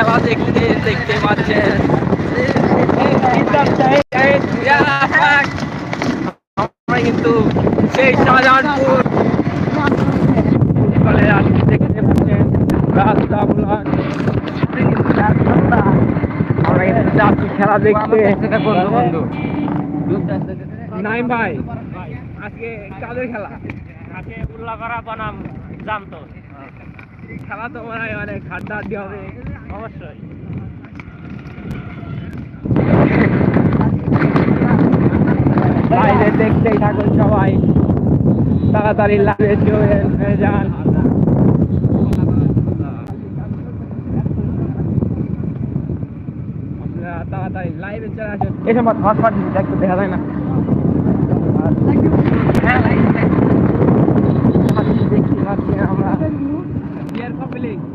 খেলা দেখতে দেখতে পাচ্ছেন আমরা কিন্তু সেই শাহজাহানপুর দেখতে পাচ্ছেন রাস্তা আমরা কিন্তু যাচ্ছি খেলা দেখতে। বন্ধু বন্ধু নাই ভাই আজকে কাদের খেলা? আজকে উল্লাপাড়া বনাম জামতো খেলা তো মনে হয় অনেক হাড্ডা হাড্ডি হবে। অবশ্যই। বাইরে দেখতেই থাকুন সবাই। তাড়াতাড়ি লাইভে জয়েন হয়ে যান তাড়াতাড়ি লাইভে চলে আসুন এই সময় হটফট দেখতে দেখা যায় না। দেখতে পাচ্ছি আমরা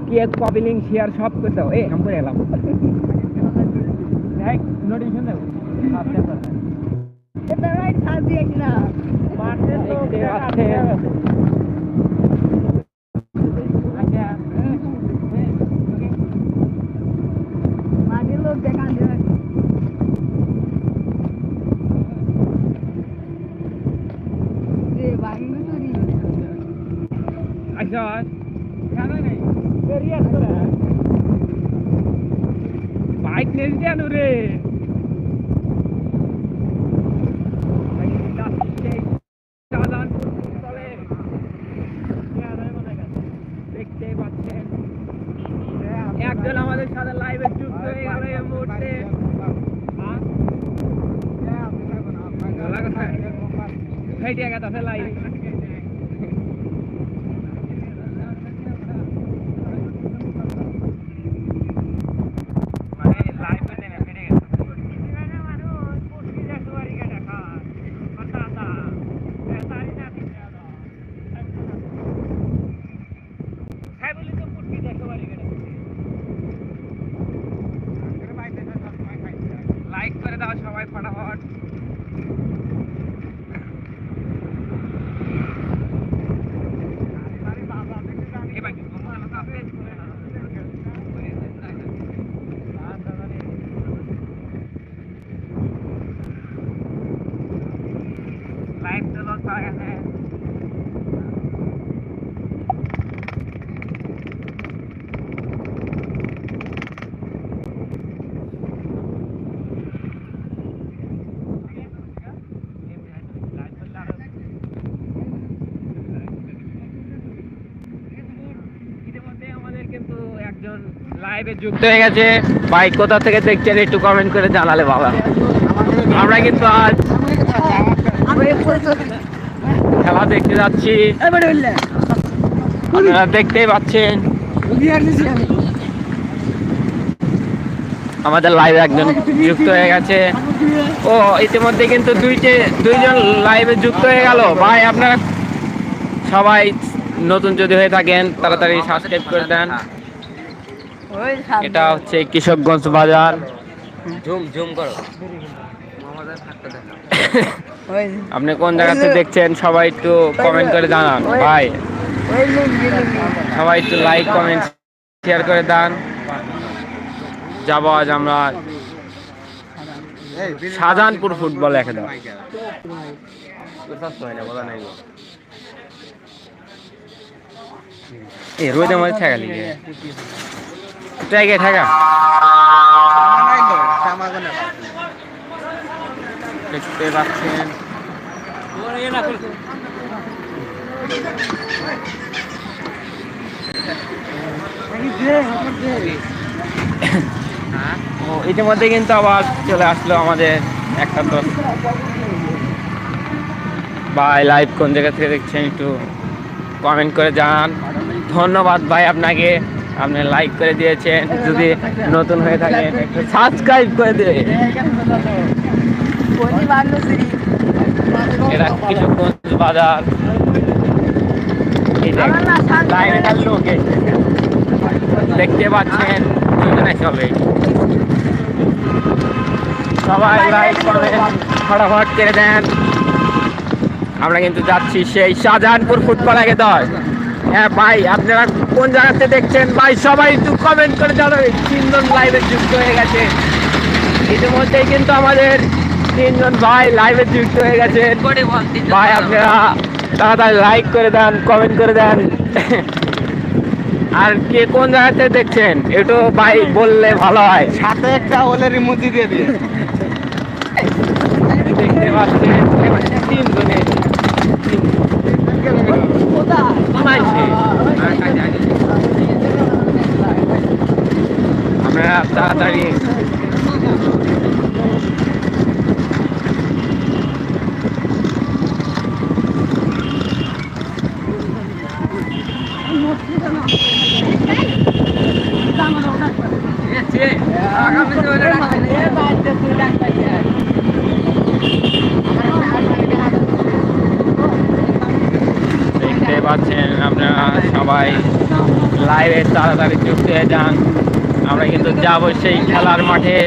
কেক কপিলিং শেয়ার সব করে দাও এই আমি এলাম। নোটিফিকেশন দেবো। আচ্ছা বাইক নিয়ে যেন রে দেখতে পাচ্ছেন একজন আমাদের সাথে লাইভে যুক্ত হয়ে গেল এই মুহূর্তে। ফেটে গেছে লাইভ লাইক করে দাও সবাই ফটাফট লাইক তো লস পাওয়া গেছে ইতিমধ্যে আমাদের কিন্তু একজন লাইভে যুক্ত হয়ে গেছে। বাইক কোথা থেকে দেখছেন একটু কমেন্ট করে জানালে বাবা। আমরা কিন্তু আজ খেলা দেখতে যাচ্ছি। দেখতেই পাচ্ছেন। আমাদের লাইভে একজন যুক্ত হয়ে গেছে। ও, ইতিমধ্যে কিন্তু দুইটে, দুইজন লাইভে যুক্ত হয়ে গেল। ভাই, আপনারা সবাই নতুন যদি হয়ে থাকেন, তাড়াতাড়ি সাবস্ক্রাইব করে দেন। এটা হচ্ছে কৃষকগঞ্জ বাজার। জুম জুম করো। আপনি কোন জায়গাতে দেখছেন সবাই একটু কমেন্ট করে জানান ভাই। সবাই একটু লাইক কমেন্ট শেয়ার করে দেন। যাব আজ আমরা শাহজাহানপুর ফুটবল একাডেমি এই রোদের মধ্যে ঠেকালি ঠেকে, ঠেকা। দেখতে পাচ্ছেন। ইতিমধ্যে কিন্তু আবার চলে আসলো আমাদের একটা তো ভাই লাইভ কোন জায়গা থেকে দেখছেন একটু কমেন্ট করে জানান। ধন্যবাদ ভাই আপনাকে। আপনি লাইক করে দিয়েছেন যদি নতুন হয়ে থাকে একটু সাবস্ক্রাইব করে দিয়ে এটা কিশোরগঞ্জ বাজার। দেখতে পাচ্ছেন দুজনে চলে সবাই লাইক করবেন ফটাফট করে দেন। আমরা কিন্তু যাচ্ছি সেই শাহজাহানপুর ফুটবল আগে দশ হ্যাঁ ভাই আপনারা কোন জায়গাতে দেখছেন? ভাই সবাই একটু কমেন্ট করে জানাবেন তিনজন লাইভে যুক্ত হয়ে গেছে। ইতিমধ্যেই কিন্তু আমাদের তিনজন ভাই লাইভে যুক্ত হয়ে গেছে। ভাই আপনারা তাড়াতাড়ি লাইক করে দেন কমেন্ট করে দেন। আর কে কোন জায়গাতে দেখছেন? একটু ভাই বললে ভালো হয়। সাথে একটা ওলের ইমোজি দিয়ে দিয়ে দেখতে পাচ্ছেন তিনজনে। আমরা তাড়াতাড়ি দেখতে পাচ্ছেন আপনারা সবাই লাইভে তাড়াতাড়ি যুক্ত হয়ে যান। আমরা কিন্তু যাব সেই খেলার মাঠে,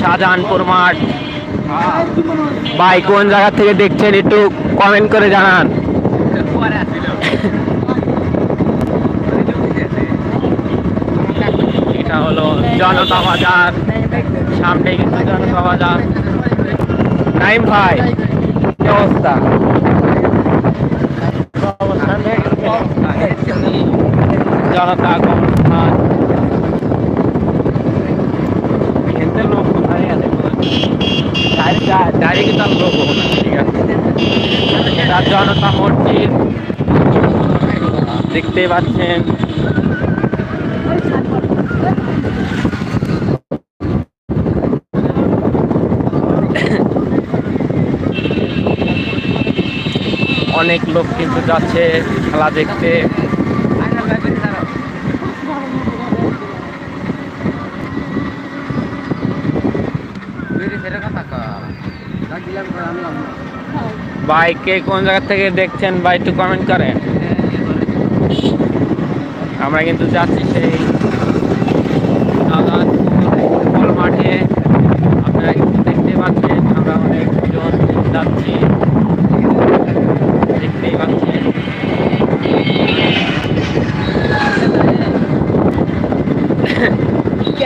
শাহজাহানপুর মাঠ। ভাই, কোন জায়গা থেকে দেখছেন একটু কমেন্ট করে জানান। এটা হলো জনতা বাজার। সামনে কিন্তু জনতা বাজার। নাইম ভাই, কি অবস্থা? জনতা এতে লোক কোথায় আছে ডাইরেক্ট কিন্তু লোক ঠিক আছে এটা জনতা মসজিদ দেখতে পাচ্ছেন অনেক লোক কিন্তু যাচ্ছে খেলা দেখতে। ভাই কে কোন জায়গা থেকে দেখছেন ভাই একটু কমেন্ট করেন। আমরা কিন্তু যাচ্ছি সেই ফুটবল মাঠে। আপনারা কিন্তু দেখতে পাচ্ছেন আমরা অনেকজন যাচ্ছি। দেখতেই পাচ্ছেন।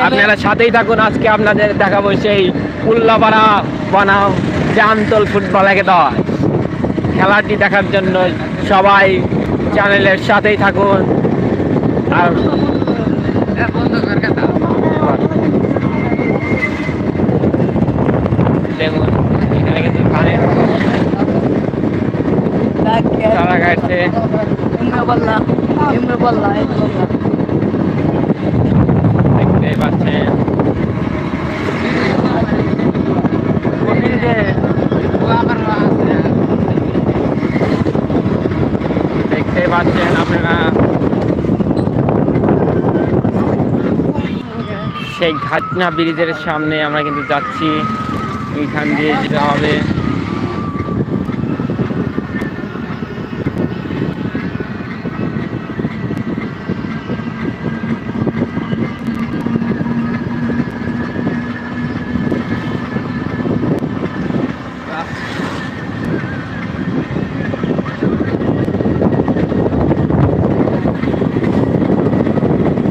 আপনারা সাথেই থাকুন আজকে আপনাদের দেখাবো সেই উল্লাপাড়া বনাম জামতল ফুটবল একেদল খেলাটি দেখার জন্য সবাই চ্যানেলের সাথেই থাকুন। আর দেখুন এখানে কিন্তু তারা কাটছে দেখতে পাচ্ছেন দেখতে পাচ্ছেন আপনারা সেই ঘাটনা ব্রিজের সামনে আমরা কিন্তু যাচ্ছি। এইখান দিয়ে যেতে হবে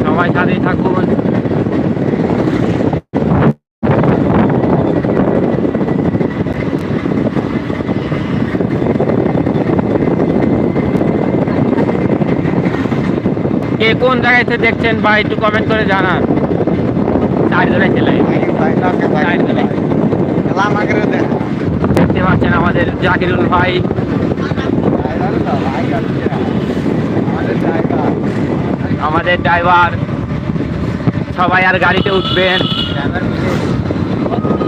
সবাই সাথেই থাকুন কে কোন জায়গায় দেখছেন বা একটু কমেন্ট করে জানান। দেখতে পাচ্ছেন আমাদের জাকিরুল ভাই। আমাদের ড্রাইভার সবাই আর গাড়িতে উঠবেন।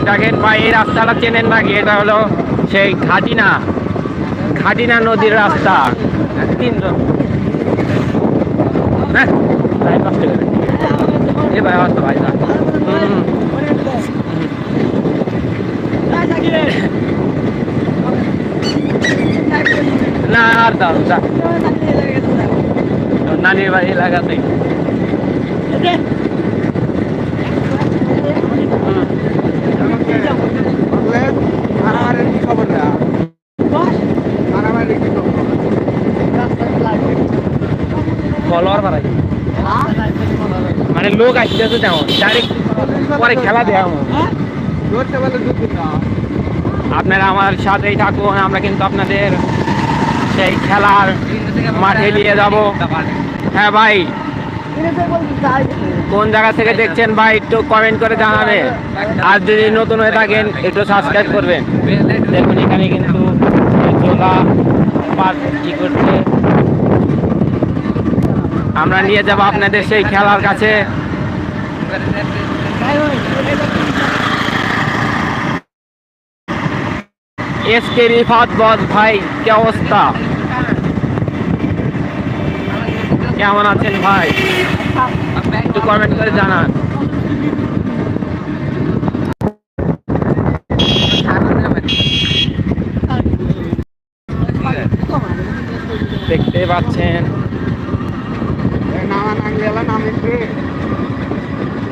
দেখেন ভাই, এই রাস্তাটা চেনেন নাকি? এটা হলো সেই ঘাটিনা। ঘাটিনা নদীর রাস্তা। তিনজন। হ্যাঁ ভাই কষ্ট করে এ ভাই অস্ত ভাই। হুম, না আর দাও যা নানির বাড়ি এলাকাতে ফলোয়ার বাড়াই মানে লোক আসতেছে তেমন ডাইরেক্ট পরে খেলা দেয় আমার আপনারা আমার সাথেই থাকুন, আমরা কিন্তু আপনাদের সেই খেলার মাঠে নিয়ে যাব। হ্যাঁ ভাই। কোন জায়গা থেকে দেখছেন ভাই, একটু কমেন্ট করে জানাবে। আর যদি নতুন হয়ে থাকেন, একটু সাবস্ক্রাইব করবেন। দেখুন, এখানে কিন্তু জোলা কী করছে। আমরা নিয়ে যাব আপনাদের সেই খেলার কাছে। এস কে রিফাত বস ভাই, কি অবস্থা? কেমন আছেন ভাই? একটু কমেন্ট করে জানান। দেখতে পাচ্ছেন।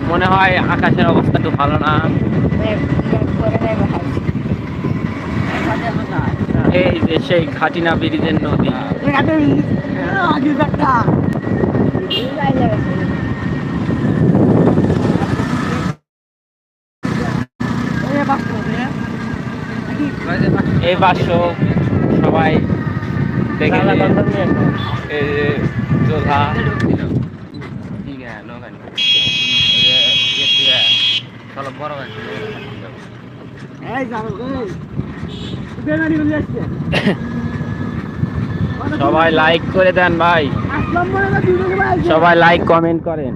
মনে হয় আকাশের অবস্থা একটু ভালো না? এই যে সেই খাটিনা ব্রিজের নদী। এই বাক্স সবাই দেখে নিন। চোলা সবাই লাইক করে দেন ভাই। সবাই লাইক কমেন্ট করেন।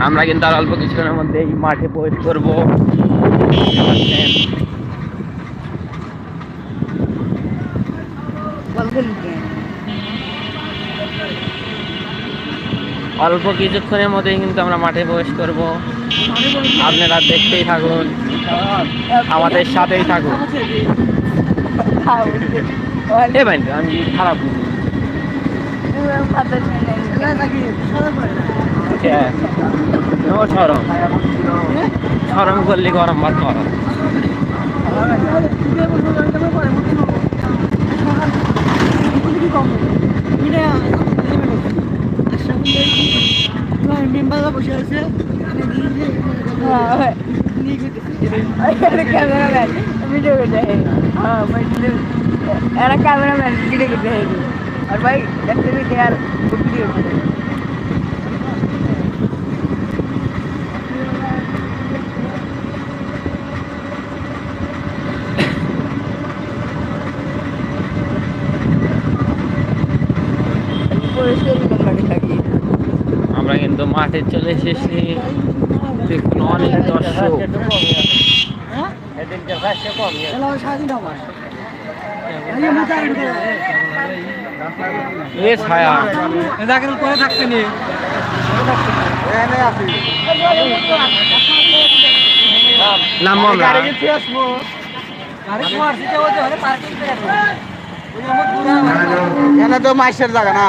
আমরা কিন্তু আর অল্প কিছুক্ষণের মধ্যে এই মাঠে প্রবেশ করব। অল্প কিছুক্ষণের মধ্যেই কিন্তু আমরা মাঠে প্রবেশ করব। আপনারা দেখতেই থাকুন। আমাদের সাথেই থাকুন। আমি খারাপ। হ্যাঁ। সরম। সরম করলে গরম ভাত গরম মেম্বাররা বসে আছে ক্যামেরাম্যান ভিডিও করতে হ্যাঁ এরা ক্যামেরাম্যান ভিডিও করতে আর ভাই দেখতে আর ভিডিও করতে মাঠে চলে এসেছি দেখুন অনেক দর্শক। এ আসব এখানে তো মাইসের জায়গা না।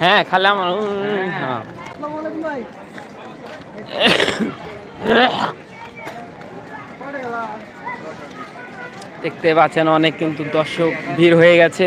হ্যাঁ খালি আমার হ্যাঁ। দেখতে পাচ্ছেন অনেক কিন্তু দর্শক ভিড় হয়ে গেছে।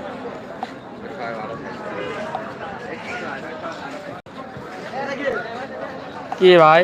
কি ভাই